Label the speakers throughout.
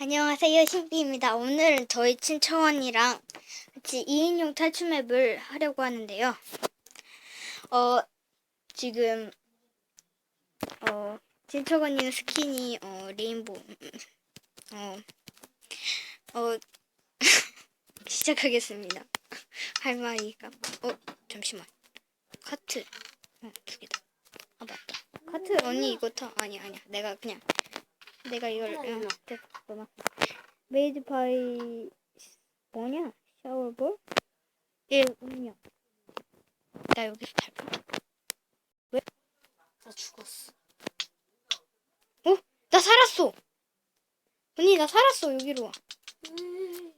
Speaker 1: 안녕하세요, 신비입니다. 오늘은 저희 친척언니랑 같이 2인용 탈출 맵을 하려고 하는데요. 어, 지금, 어, 친척언니는 스킨이, 어, 레인보우, 음, 음, 어, 어, 시작하겠습니다. 할 말이가, 어, 잠시만. 카트, 어, 두 개다. 아, 맞다. 카트, 언니 이거 타. 아니, 아니야. 내가 그냥, 내가 이걸, 됐어. 너만. 메이드 바이 뭐냐? 샤워볼? 예, 음료. 나 여기서 잘 봐.
Speaker 2: 나 죽었어.
Speaker 1: 어? 나 살았어. 언니 나 살았어. 여기로 와.
Speaker 2: 음?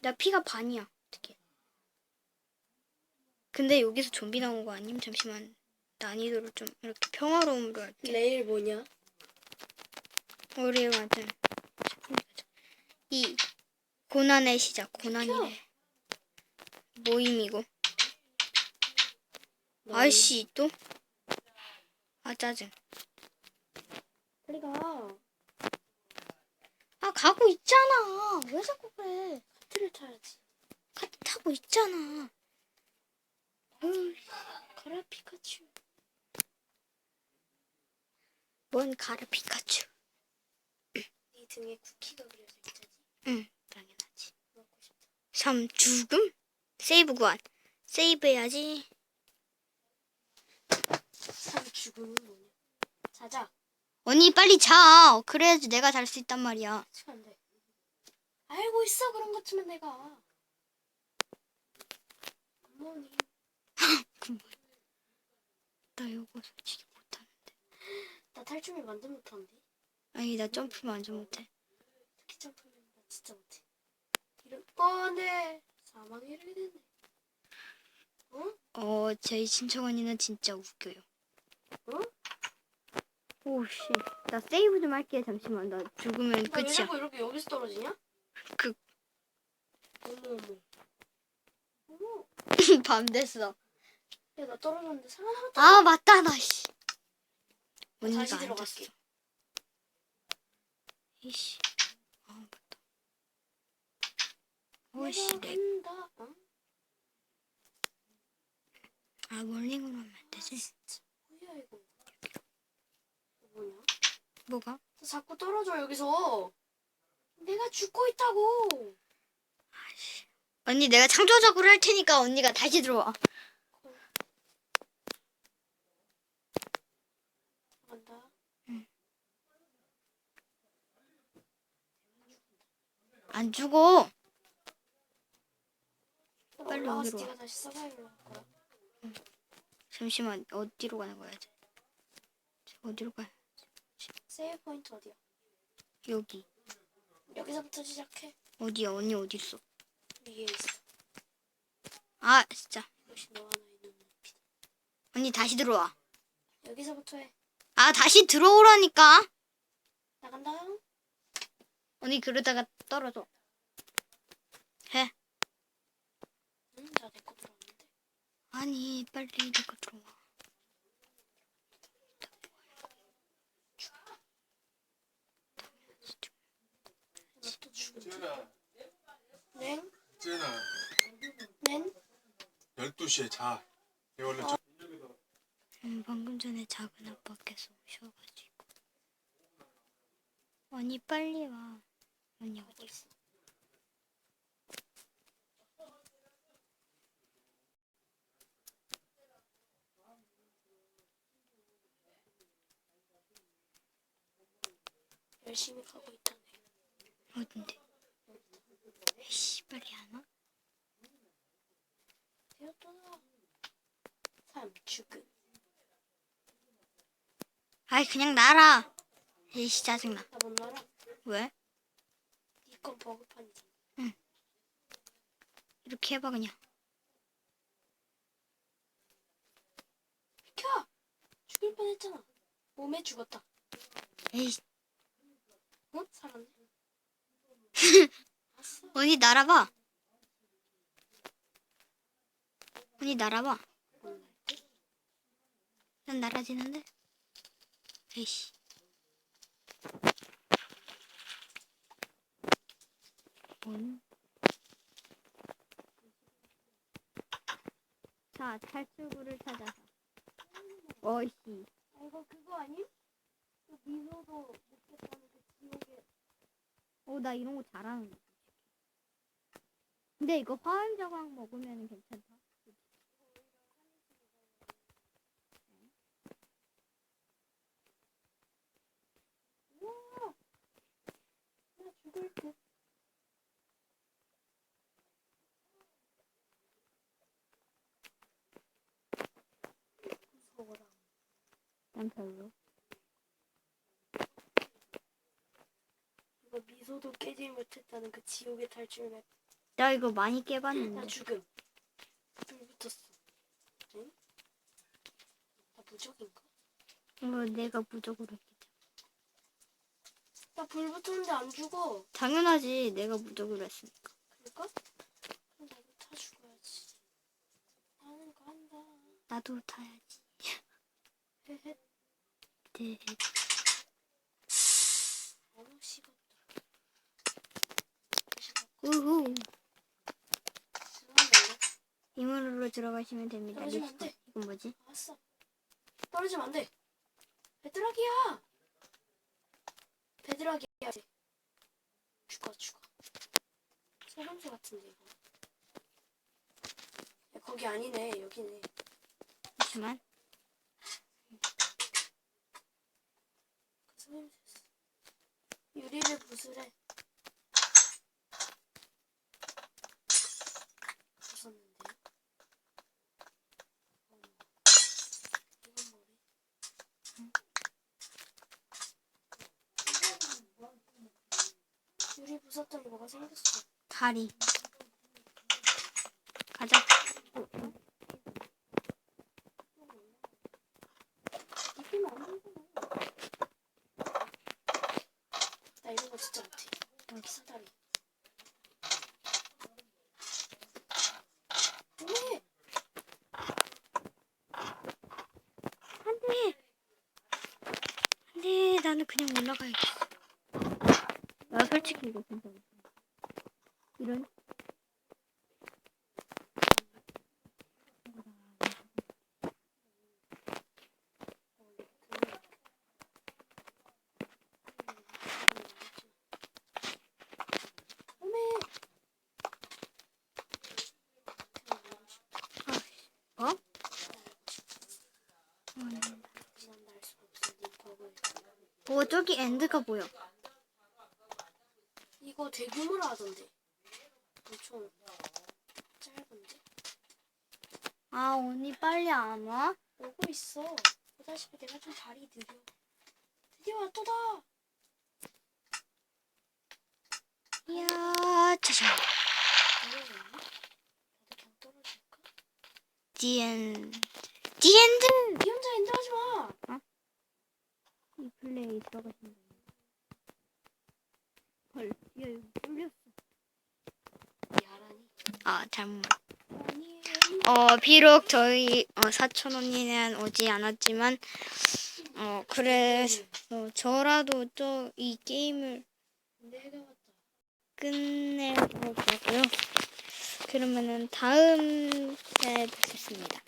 Speaker 1: 나 피가 반이야. 어떻게? 근데 여기서 좀비 나온 거 아님? 잠시만. 난이도를 좀 이렇게 평화로움으로 할게.
Speaker 2: 내일 뭐냐?
Speaker 1: 우리 완전 이 고난의 시작. 고난이래. 모임이고.
Speaker 2: 너
Speaker 1: 아이씨 또? 아 짜증.
Speaker 2: 빨리 가.
Speaker 1: 아 가고 있잖아. 왜 자꾸 그래?
Speaker 2: 카트를 타야지.
Speaker 1: 카트 타고 있잖아.
Speaker 2: 어휴, 가라 피카츄.
Speaker 1: 뭔 가라 피카츄.
Speaker 2: 네 등에 쿠키가 그려져 있자지.
Speaker 1: 응, 당연하지.
Speaker 2: 먹고 싶다.
Speaker 1: 3 죽음? 세이브 구한. 세이브 해야지.
Speaker 2: 참 죽음은 뭐냐? 자자.
Speaker 1: 언니 빨리 자. 그래야지 내가 잘 수 있단 말이야.
Speaker 2: 안 돼. 알고 있어 그런 것 쯤은 내가. 어머니.
Speaker 1: 나 이거 솔직히 못하는데.
Speaker 2: 나 탈춤을 완전 못하는데.
Speaker 1: 아니 나 점프 완전 못해.
Speaker 2: 점프는 나 진짜 못해. 이런 뻔해. 사망에 이르게 됐네. 어?
Speaker 1: 어 저희 친척 언니는 진짜 웃겨요.
Speaker 2: 어?
Speaker 1: 오씨. 나 세이브 좀 할게. 잠시만. 나 죽으면
Speaker 2: 나왜
Speaker 1: 끝이야.
Speaker 2: 자꾸 이렇게 여기서 떨어지냐?
Speaker 1: 그-
Speaker 2: 어머 어머. 어머.
Speaker 1: 밤 됐어.
Speaker 2: 야나 떨어졌는데 살아남았다.
Speaker 1: 아 맞다 나 씨. 언니가
Speaker 2: 다시. 들어갈게.
Speaker 1: 이씨. 아 맞다. 오씨.
Speaker 2: 어?
Speaker 1: 아 멀링으로 하면 안 되지.
Speaker 2: 뭐야 이거. 뭐냐?
Speaker 1: 뭐가?
Speaker 2: 나 자꾸 떨어져 여기서. 내가 죽고 있다고.
Speaker 1: 언니 내가 창조적으로 할 테니까 언니가 다시 들어와.
Speaker 2: 간다.
Speaker 1: 안 죽어. 빨리
Speaker 2: 올라가서
Speaker 1: 여기로 와.
Speaker 2: 네가 다시 서바이벌 할 거야.
Speaker 1: 잠시만 어디로 가는 거야 이제? 어디로 가?
Speaker 2: 세이브 포인트 어디야?
Speaker 1: 여기.
Speaker 2: 여기서부터 시작해.
Speaker 1: 어디야? 언니 어디 있어?
Speaker 2: 위에 있어.
Speaker 1: 아 진짜.
Speaker 2: 역시 너 하나 있는 눈빛.
Speaker 1: 언니 다시 들어와.
Speaker 2: 여기서부터 해.
Speaker 1: 아 다시 들어오라니까.
Speaker 2: 나간다.
Speaker 1: 언니 그러다가 떨어져. 해.
Speaker 2: 응, 나내거 들어왔는데.
Speaker 1: 아니 빨리 내가 들어와.
Speaker 2: 너또 죽은 냉?
Speaker 3: 쟤는
Speaker 2: 냉?
Speaker 3: 12시에 자. 얘 원래 저...
Speaker 1: 음, 방금 전에 작은 아빠께서 오셔가지고. 언니 빨리 와. 언니 어디 있어?
Speaker 2: 열심히 가고 있다네.
Speaker 1: 어딘데? 에이씨 빨리 안 와?
Speaker 2: 되었다. 삶 죽음.
Speaker 1: 아이 그냥 날아. 에이씨 짜증나.
Speaker 2: 나못 날아.
Speaker 1: 왜?
Speaker 2: 이건 버그판이잖아.
Speaker 1: 이렇게 해봐 그냥.
Speaker 2: 비켜! 죽을 뻔했잖아. 몸에 죽었다.
Speaker 1: 에이
Speaker 2: 어? 살았네.
Speaker 1: 언니 날아봐. 언니 날아봐. 난 날아지는데. 에이씨. 본. 자, 탈출구를 찾아서. 어이씨.
Speaker 2: 아, 이거 그거 아님? 그 미소도 못 했다는 그 지옥에
Speaker 1: 어, 나 이런 거 잘하는 데. 근데 이거 화염 저항 먹으면 괜찮다.
Speaker 2: 우와 나 죽을 듯 무서워라
Speaker 1: 난 별로.
Speaker 2: 이거 미소도 깨지 못했다는 그 지옥의 탈출 맵.
Speaker 1: 나 이거 많이
Speaker 2: 나
Speaker 1: 깨봤는데.
Speaker 2: 죽음. 불 붙었어. 응? 나 무적인가?
Speaker 1: 어, 내가 무적으로 했겠지.
Speaker 2: 나 불 붙었는데 안 죽어.
Speaker 1: 당연하지. 내가 무적으로 했으니까.
Speaker 2: 그럴까? 그럼 나도 타 죽어야지. 나는 간다.
Speaker 1: 나도 타야지. 네.
Speaker 2: 아무 시간
Speaker 1: 우후. 이문으로 들어가시면 됩니다.
Speaker 2: 떨어지면 안
Speaker 1: 리스폰.
Speaker 2: 돼.
Speaker 1: 이건 뭐지?
Speaker 2: 알았어. 떨어지면 안 돼. 배드락이야. 배드락이야. 죽어 죽어. 소금수 같은데 이거. 야, 거기 아니네 여기네.
Speaker 1: 잠시만.
Speaker 2: 그 소금수였어. 유리를 부수래. 부쉈는데요? 어머. 이건 뭐래? 유리 부쉈더니 뭐가 생겼어.
Speaker 1: 다리. 가자.
Speaker 2: 이기면 안 되잖아. 나 이런 거 진짜 못해. 여기 사다리. 왜?
Speaker 1: 안 돼. 안 돼. 나는 그냥 올라가야겠어. 나 솔직히 이거 괜찮아. 이런.
Speaker 2: 어메.
Speaker 1: 어?
Speaker 2: 지난날 수 없어. 네 버블.
Speaker 1: 어, 저기 엔드가 보여.
Speaker 2: 이거 대규모로 하던데. 엄청 짧은데?
Speaker 1: 아, 언니 빨리 안 와?
Speaker 2: 오고 있어. 보다시피 내가 좀 발이 느려. 드디어 왔도다.
Speaker 1: 이야, 짜잔. 디엔. 디엔드!
Speaker 2: 니 혼자 엔드 하지 마.
Speaker 1: 이 플레이 들어가시면 됩니다. 헐, 야, 이거 뚫렸어.
Speaker 2: 야라니.
Speaker 1: 아, 잘못. 어, 비록 저희 어, 사촌 언니는 오지 않았지만, 어, 그래서 저라도 또이 게임을. 끝내보려고요. 그러면은 다음 에 뵙겠습니다.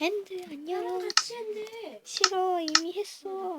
Speaker 2: 나랑
Speaker 1: 안녕. 싫어 이미
Speaker 2: 했어.